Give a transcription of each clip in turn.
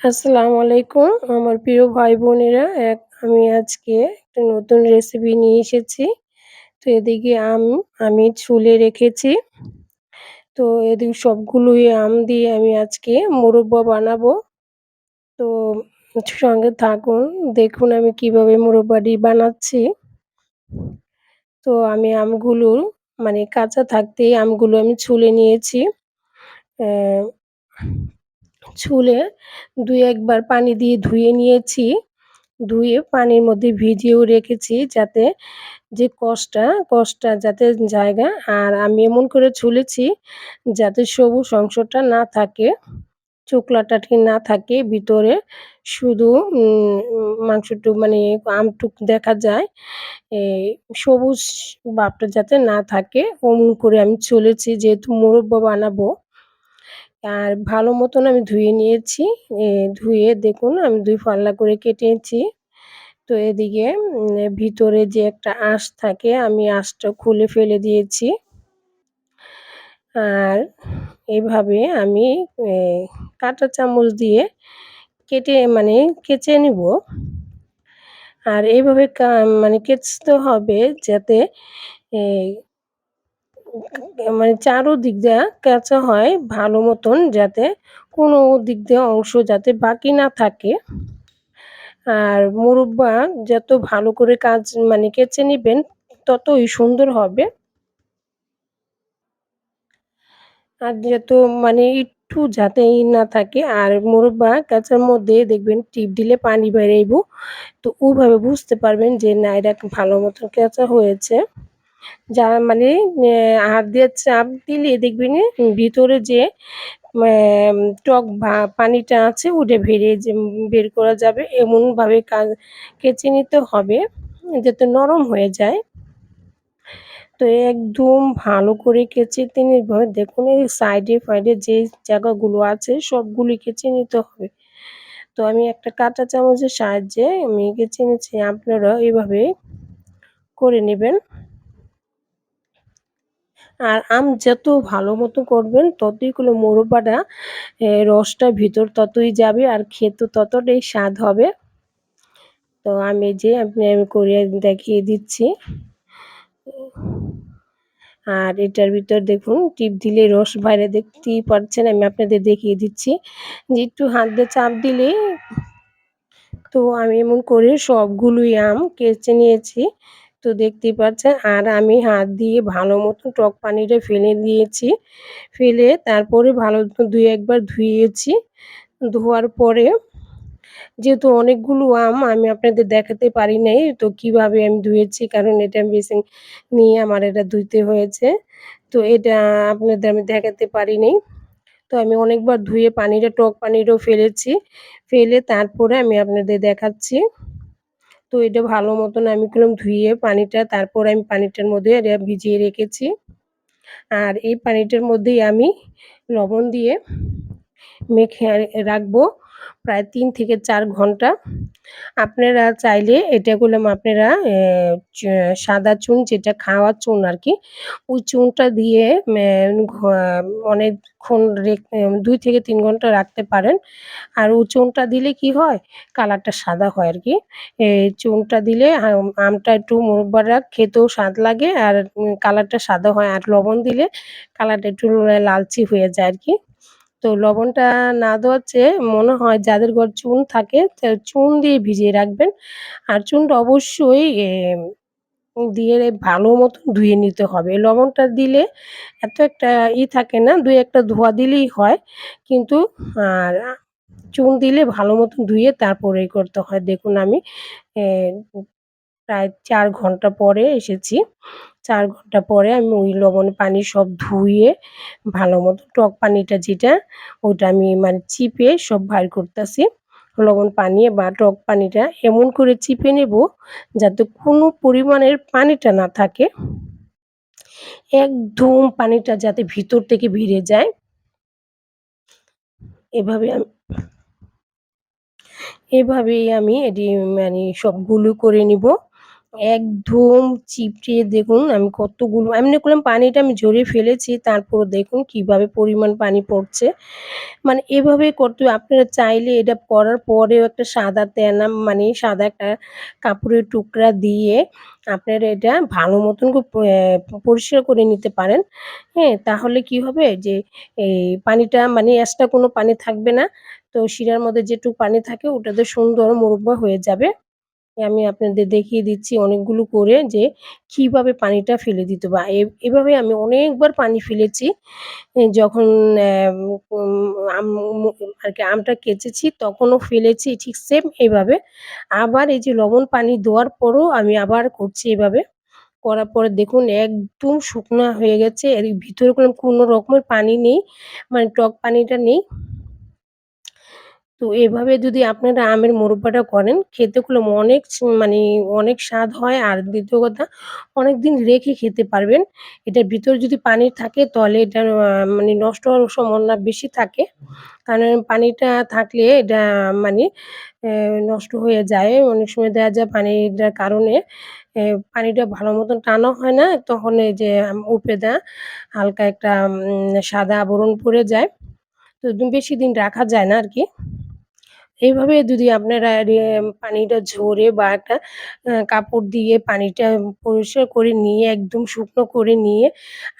আসসালামু আলাইকুম। আমার প্রিয় ভাই বোনেরা এক আমি আজকে একটা নতুন রেসিপি নিয়ে এসেছি। তো এদিকে আম আমি ছুলে রেখেছি। তো এদিকে সবগুলোই আম দিয়ে আমি আজকে মুরব্বা বানাবো। তো সঙ্গে থাকুন, দেখুন আমি কীভাবে মুরব্বাটি বানাচ্ছি। তো আমি আমগুলো মানে কাঁচা থাকতেই আমগুলো আমি ছুলে নিয়েছি। ছুলে দুই একবার পানি দিয়ে ধুয়ে নিয়েছি। ধুয়ে পানির মধ্যে ভিজিয়েও রেখেছি যাতে যে কষটা কষটা যাতে জায়গা আর আমি এমন করে ছুলেছি যাতে সবুজ অংশটা না থাকে চোকলাটা ঠিক না থাকে, ভিতরে শুধু মাংসটুক মানে আমটুক দেখা যায়। সবুজ বাপটা যাতে না থাকে অমন করে আমি চলেছি যেহেতু মুরব্বা বানাবো। আর ভালো মতন আমি ধুয়ে নিয়েছি। ধুয়ে দেখুন আমি দুই ফাল্লা করে কেটেছি তো এদিকে ভিতরে যে একটা আঁশ থাকে আমি আঁশটা খুলে ফেলে দিয়েছি। আর এভাবে আমি কাঁটা চামচ দিয়ে কেটে মানে কেচে নিব। আর এইভাবে মানে কেচতে হবে যাতে মানে চারো দিক দিয়ে কাঁচা হয় ভালো মতন যাতে কোনো দিক দিয়ে অংশ যাতে বাকি না থাকে। আর মুরব্বা যত ভালো করে কাজ মানে কেচে নেবেন, ততই সুন্দর হবে। আর যত মানে একটু যাতে ই না থাকে, আর মুরব্বা কাঁচার মধ্যে দেখবেন টিপ দিলে পানি বেরাইব তো ওভাবে বুঝতে পারবেন যে না এটা ভালো মতো কাঁচা হয়েছে। যা মানে হাত দিয়ে চাপ দিলে দেখবেন ভিতরে যে টক পানিটা আছে ওটা ভেরিয়ে যে বের করা যাবে। এমনভাবে কেচে নিতে হবে যাতে নরম হয়ে যায়। তো একদম ভালো করে কেচে তিনি দেখুন, এই সাইডে ফাইডে যে জায়গাগুলো আছে সবগুলি কেচে নিতে হবে। তো আমি একটা কাঁটা চামচের সাহায্যে আমি কেচে নিচ্ছি। আপনারা এইভাবে করে নেবেন। আর আম যত ভালো মতো করবেন, ততই কোনো মোরব্বাটা রসটা ভিতর ততই যাবে আর খেতে ততটাই স্বাদ হবে। তো আমি যে আপনি আমি করিয়ে দেখিয়ে দিচ্ছি। আর এটার ভিতর দেখুন, টিপ দিলে রস বাইরে দেখতেই পারছেন, আমি আপনাদের দেখিয়ে দিচ্ছি। যে একটু হাত দিয়ে চাপ দিলে তো আমি এমন করে সবগুলোই আম কেচে নিয়েছি। তো দেখতেই পাচ্ছেন, আর আমি হাত দিয়ে ভালো মতো টক পানিটা ফেলে দিয়েছি। ফেলে তারপরে ভালো দুই একবার ধুয়েছি। ধোয়ার পরে যেহেতু অনেকগুলো আম আমি আপনাদের দেখাতে পারি নাই, তো কীভাবে আমি ধুয়েছি, কারণ এটা বেসিন নিয়ে আমার এটা ধুইতে হয়েছে। তো এটা আপনাদের আমি দেখাতে পারি নাই। তো আমি অনেকবার ধুয়ে পানিটা, টক পানিটাও ফেলেছি। ফেলে তারপরে আমি আপনাদের দেখাচ্ছি। তো এটা ভালো মতন আমি করলাম ধুয়ে পানিটা, তারপর আমি পানিটার মধ্যে ভিজিয়ে রেখেছি। আর এই পানিটার মধ্যেই আমি লবণ দিয়ে মেখে রাখব। প্রায় তিন থেকে চার ঘণ্টা। আপনারা চাইলে এটা করলাম আপনারা সাদা চুন, যেটা খাওয়ার চুন আর কি ওই চুনটা দিয়ে অনেকক্ষণ দুই থেকে তিন ঘণ্টা রাখতে পারেন। আর ওই চুনটা দিলে কি হয়? কালারটা সাদা হয় আর কি চুনটা দিলে আমটা একটু মুরব্বারা খেতেও স্বাদ লাগে, আর কালারটা সাদা হয়। আর লবণ দিলে কালারটা একটু লালচি হয়ে যায় আর কি তো লবণটা না দেওয়ার চেয়ে মনে হয় যাদের ঘর চুন থাকে চুন দিয়ে ভিজিয়ে রাখবেন। আর চুনটা অবশ্যই দিয়ে ভালো মতো ধুয়ে নিতে হবে। লবণটা দিলে এত একটা ই থাকে না, দুই একটা ধোয়া দিলেই হয়। কিন্তু, আর চুন দিলে ভালো মতো ধুয়ে তারপরে করতে হয়। দেখুন আমি প্রায় চার ঘণ্টা পরে এসেছি। চার ঘণ্টা পরে আমি ওই লবণ পানি সব ধুয়ে ভালো মতো টক পানিটা যেটা, ওটা আমি মানে চিপে সব বাইর করতেছি। লবণ পানি বা টক পানিটা এমন করে চিপে নেব যাতে কোনো পরিমাণের পানিটা না থাকে। একদম পানিটা যাতে ভিতর থেকে ভিড়ে যায়। এভাবে আমি, এভাবেই আমি এটি মানে সবগুলো করে নিব। একদম। চিপড়ে দেখুন, আমি কতগুলো, এমনি করলাম পানিটা আমি ঝরিয়ে ফেলেছি তারপর দেখুন কীভাবে পরিমাণ পানি পড়ছে। মানে এভাবে করতে আপনারা চাইলে এটা করার পরেও একটা সাদা তেনা মানে সাদা একটা কাপড়ের টুকরা দিয়ে আপনারা এটা ভালো মতন করে পরিষ্কার করে নিতে পারেন। হ্যাঁ তাহলে কি হবে যে, এই পানিটা মানে এক্সট্রা কোনো পানি থাকবে না, তো শিরার মধ্যে যেটুকু পানি থাকে ওটাতে সুন্দর মোরব্বা হয়ে যাবে। আমি আপনাদের দেখিয়ে দিচ্ছি অনেকগুলো করে যে কীভাবে পানিটা ফেলে দিতে বা এভাবে আমি অনেকবার পানি ফেলেছি। যখন আম আর কি আমটা কেচেছি তখনও ফেলেছি ঠিক সেম এভাবে। আবার এই যে লবণ পানি দেওয়ার পরও আমি আবার করছি এভাবে। করার পরে দেখুন একদম শুকনা হয়ে গেছে, এর ভিতরে কোনো রকমের পানি নেই মানে টক পানিটা নেই। তো এভাবে যদি আপনারা আমের মোরব্বাটা করেন, খেতে খুলে অনেক মানে অনেক স্বাদ হয়। আর দ্বিতীয় কথা, অনেকদিন রেখে খেতে পারবেন। এটার ভিতরে যদি পানি থাকে, তাহলে এটা মানে নষ্ট হওয়ার সম্ভাবনা বেশি থাকে। কারণ পানিটা থাকলে এটা মানে নষ্ট হয়ে যায়। অনেক সময় দেখা যায় পানিটার কারণে পানিটা ভালো মতন টানা হয় না। তখন এই যে উপরে দেয়া হালকা একটা সাদা আবরণ পড়ে যায়। তো বেশি দিন রাখা যায় না আর কি। এইভাবে যদি আপনারা পানিটা ঝরে বা একটা কাপড় দিয়ে পানিটা পরিষ্কার করে নিয়ে, একদম শুকনো করে নিয়ে,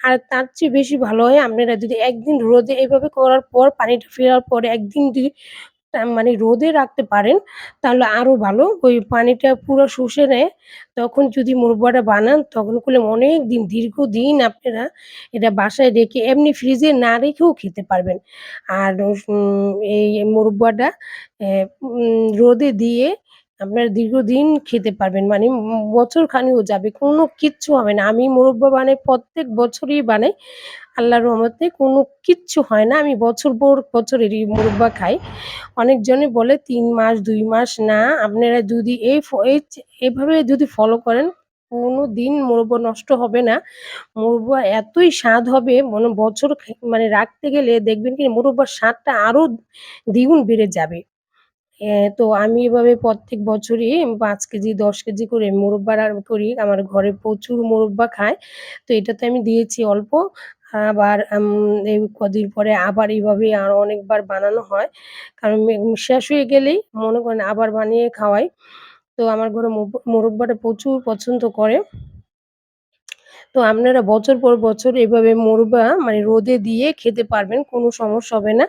আর তার চেয়ে বেশি ভালো হয় আপনারা যদি একদিন রোদে এইভাবে করার পর, পানিটা ফেরার পরে একদিন যদি মানে রোদে রাখতে পারেন, তাহলে আরও ভালো। ওই পানিটা পুরো শুষে নেয়, তখন যদি মুরব্বাটা বানান, তখন করলে অনেক দিন, দীর্ঘদিন আপনারা এটা বাসায় রেখে এমনি ফ্রিজে না রেখেও খেতে পারবেন। আর এই মুরব্বাটা রোদে দিয়ে আপনারা দীর্ঘদিন খেতে পারবেন। মানে বছর খানেকও যাবে, কোনো কিচ্ছু হবে না। আমি মুরব্বা বানাই, প্রত্যেক বছরই বানাই। আল্লাহর রহমতে কোনো কিচ্ছু হয় না। আমি বছর পর বছর এই মুরব্বা খাই। অনেকজনে বলে, তিন মাস, দুই মাস না, আপনারা যদি এই এভাবে যদি ফলো করেন, কোনো দিন মুরব্বা নষ্ট হবে না। মুরব্বা এতই স্বাদ হবে, মনে বছর মানে রাখতে গেলে দেখবেন কি মুরব্বার স্বাদটা আরও দ্বিগুণ বেড়ে যাবে। তো আমি এভাবে প্রত্যেক বছরই পাঁচ কেজি, দশ কেজি করে মুরব্বা করি। আমার ঘরে প্রচুর মুরব্বা খায়। তো এটাতে আমি দিয়েছি অল্প। আবার এই কদিন পরে আবার এইভাবে আরও অনেকবার বানানো হয়। কারণ শেষ হয়ে গেলেই মনে করেন আবার বানিয়ে খাওয়াই। তো আমার ঘরে মোরব্বাটা প্রচুর পছন্দ করে। তো আপনারা বছর পর বছর এভাবে মোরব্বা মানে রোদে দিয়ে খেতে পারবেন, কোনো সমস্যা হবে না।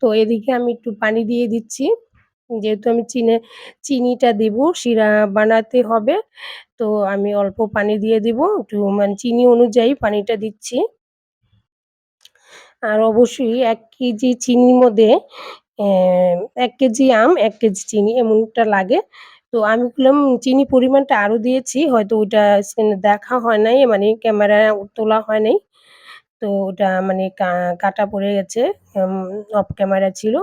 তো এদিকে আমি একটু পানি দিয়ে দিচ্ছি। যেহেতু আমি চিনে, চিনিটা দেবো, শিরা বানাতে হবে। তো আমি অল্প পানি দিয়ে দিব। একটু মানে চিনি অনুযায়ী পানিটা দিচ্ছি। আর অবশ্যই এক কেজি চিনির মধ্যে এক কেজি আম, এক কেজি চিনি এমনটা লাগে। তো আমি বললাম, চিনি পরিমাণটা আরও দিয়েছি, হয়তো ওইটা দেখা হয় নাই মানে ক্যামেরা তোলা হয় নাই। তো ওটা মানে কাটা পড়ে গেছে অফ ক্যামেরা ছিল।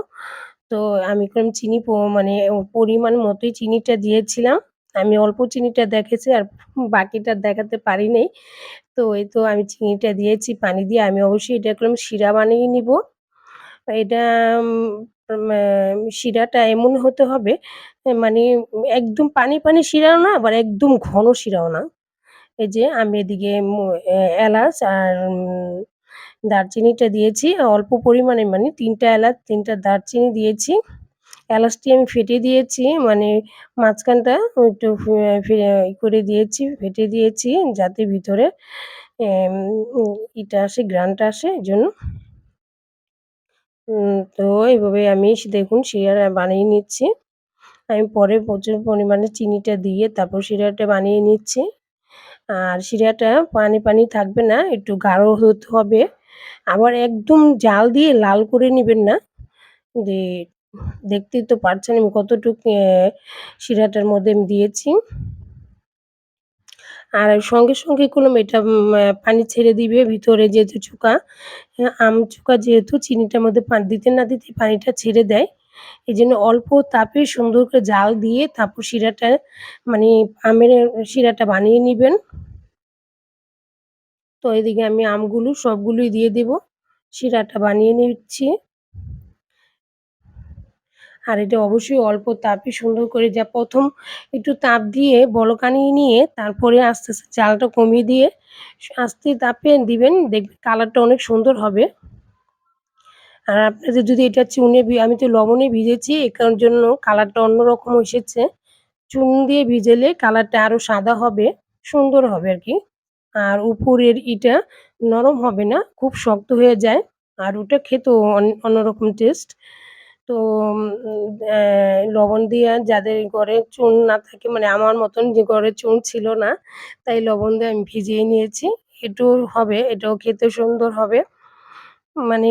তো আমি করলাম চিনি মানে পরিমাণ মতোই চিনিটা দিয়েছিলাম। আমি অল্প চিনিটা দেখেছি আর বাকিটা দেখাতে পারি নাই তো এই তো আমি চিনিটা দিয়েছি, পানি দিয়ে আমি অবশ্যই এটা করলাম শিরা বানিয়ে নিব। এটা শিরাটা এমন হতে হবে মানে একদম পানি পানি শিরাও না, আবার একদম ঘন শিরাও না। এই যে আমি এদিকে এলাচ আর দারচিনিটা দিয়েছি। অল্প পরিমাণে মানে তিনটা এলাচ, তিনটা দারচিনি দিয়েছি। এলাচটি আমি ফেটে দিয়েছি মানে মাঝখানটা একটু করে দিয়েছি, ফেটে দিয়েছি যাতে ভিতরে ইটা আসে, গ্রানটা আসে, এই জন্য। তো এইভাবে আমি দেখুন শিরা বানিয়ে নিচ্ছি। আমি পরে প্রচুর পরিমাণে চিনিটা দিয়ে তারপর শিরাটা বানিয়ে নিচ্ছি। আর শিরাটা পানি পানি থাকবে না, একটু গাঢ় হতে হবে। আবার একদম জাল দিয়ে লাল করে নেবেন না। যে দেখতেই তো পারছেন আমি কতটুকু শিরাটার মধ্যে আমি দিয়েছি। আর সঙ্গে সঙ্গে কোনো এটা পানি ছেড়ে দিবে ভিতরে যেহেতু চুকা। আম চুকা যেহেতু চিনিটার মধ্যে দিতে না দিতে পানিটা ছেড়ে দেয়। এই জন্য অল্প তাপে সুন্দর করে জাল দিয়ে তারপর শিরাটা মানে আমের শিরাটা বানিয়ে নেবেন। তো এদিকে আমি আমগুলো সবগুলোই দিয়ে দেব। শিরাটা বানিয়ে নিচ্ছি। আর এটা অবশ্যই অল্প তাপে সুন্দর করে যা প্রথম একটু তাপ দিয়ে বলকানিয়ে নিয়ে তারপরে আস্তে, আস্তে জালটা কমিয়ে দিয়ে আস্তে তাপে দিবেন দেখবেন কালারটা অনেক সুন্দর হবে। আর আপনাদের যদি এটা চুনে আমি তো লবণে ভিজেছি এ কারণ জন্য কালারটা অন্যরকম এসেছে। চুন দিয়ে ভিজেলে কালারটা আরও সাদা হবে, সুন্দর হবে আর কি আর উপরের ইটা নরম হবে না, খুব শক্ত হয়ে যায়। আর ওটা খেতেও অন অন্যরকম টেস্ট। তো লবণ দিয়ে যাদের ঘরে চুন না থাকে মানে আমার মতন যে ঘরে চুন ছিল না, তাই লবণ দিয়ে আমি ভিজিয়ে নিয়েছি। এটাও হবে, এটাও খেতে সুন্দর হবে। মানে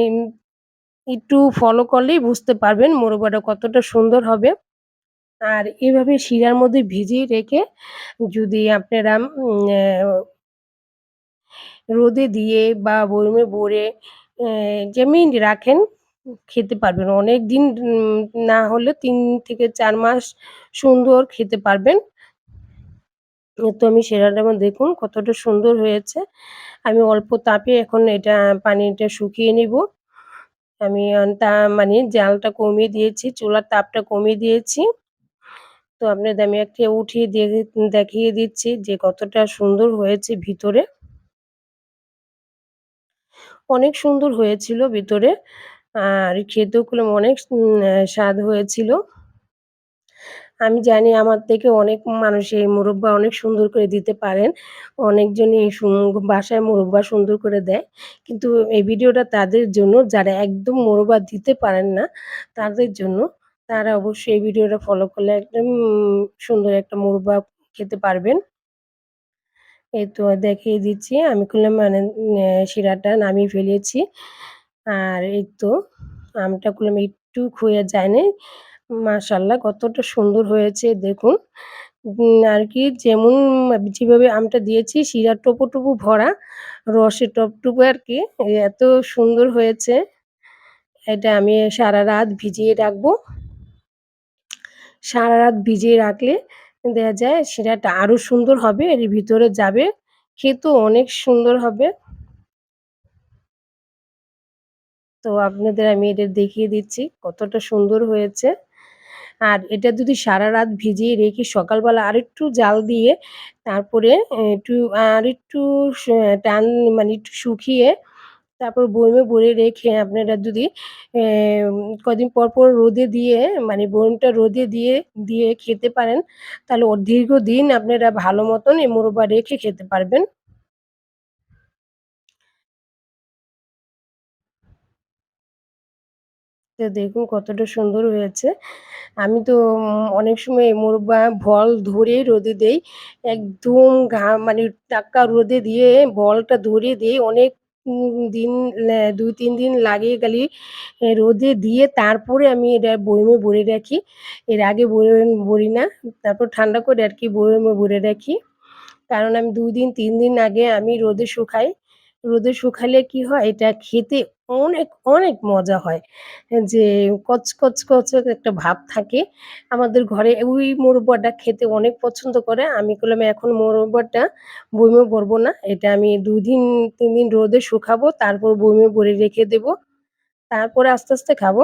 একটু ফলো করলেই বুঝতে পারবেন মোরব্বাটা কতটা সুন্দর হবে। আর এভাবে শিরার মধ্যে ভিজিয়ে রেখে যদি আপনারা রোদে দিয়ে বা বয়মে অ্যা যেমনি রাখেন খেতে পারবেন। অনেক দিন না হলে তিন থেকে চার মাস সুন্দর খেতে পারবেন। তো আমি শিরাটা আমার দেখুন কতটা সুন্দর হয়েছে। আমি অল্প তাপে এখন এটা পানিটা শুকিয়ে নিব। আমি তা মানে জালটা কমিয়ে দিয়েছি, চুলার তাপটা কমিয়ে দিয়েছি। তো আপনাদের আমি একটা উঠিয়ে দিয়ে দেখিয়ে দিচ্ছি যে কতটা সুন্দর হয়েছে ভিতরে। অনেক সুন্দর হয়েছিল ভিতরে। আর খেতেও অনেক স্বাদ হয়েছিল। আমি জানি আমার থেকে অনেক মানুষ এই মোরব্বা অনেক সুন্দর করে দিতে পারেন। অনেকজনই বাসায় মুরব্বা সুন্দর করে দেয়। কিন্তু এই ভিডিওটা তাদের জন্য যারা একদম মোরব্বা দিতে পারেন না, তাদের জন্য। তারা অবশ্যই এই ভিডিওটা ফলো করলে একদম সুন্দর একটা মোরব্বা খেতে পারবেন। এই তো দেখিয়ে দিচ্ছি। আমি করলাম মানে শিরাটা নামিয়ে ফেলেছি। আর এই তো আমটা করলাম একটু ক্ষয়ে যায় নাই। মাশাআল্লাহ কতটা সুন্দর হয়েছে দেখুন। আর কি যেমন যেভাবে আমটা দিয়েছি শিরা টোপো, টোপো ভরা, রসে টপটুপো আরকি এত সুন্দর হয়েছে। এটা আমি সারা রাত ভিজিয়ে রাখব। সারারাত ভিজিয়ে রাখলে দেখা যায় শিরাটা আরও সুন্দর হবে, এর ভিতরে যাবে। খেতেও অনেক সুন্দর হবে। তো আপনাদের আমি এটা দেখিয়ে দিচ্ছি কতটা সুন্দর হয়েছে। আর এটা যদি সারা রাত ভিজিয়ে রেখে সকালবেলা আরেকটু জাল দিয়ে তারপরে একটু আরেকটু টান মানে একটু শুকিয়ে তারপর বয়মে ভরে রেখে আপনারা যদি কদিন পর, পর রোদে দিয়ে মানে বয়মটা রোদে দিয়ে, দিয়ে খেতে পারেন তাহলে দীর্ঘদিন আপনারা ভালো মতন এই মোরবা রেখে খেতে পারবেন। তো দেখুন কতটা সুন্দর হয়েছে। আমি তো অনেক সময় মোরব্বা ভল ধরে রোদে দেই। একদম ঘা মানে টাটকা রোদে দিয়ে বলটা ধরে দিই, অনেক দিন লে ২-৩ দিন লাগে খালি এ রোদে দিয়ে তারপরে আমি এটা বয়মে ভরে রাখি। এর আগে ভরি না। তারপর ঠান্ডা করে আর কি বয়মে ভরে রাখি। কারণ আমি ২ দিন, তিন দিন আগে আমি রোদে শুকাই। রোদে শুকালে কি হয়, এটা খেতে অনেক, অনেক মজা হয়। যে কচ কচ কচ একটা ভাব থাকে। আমাদের ঘরে ওই মোরব্বাটা খেতে অনেক পছন্দ করে। আমি করলাম এখন মোরব্বাটা বইমে ভরবো না। এটা আমি দুদিন তিন দিন রোদে শুকাবো তারপর বইমে ভরে রেখে দেবো। তারপরে আস্তে, আস্তে খাব।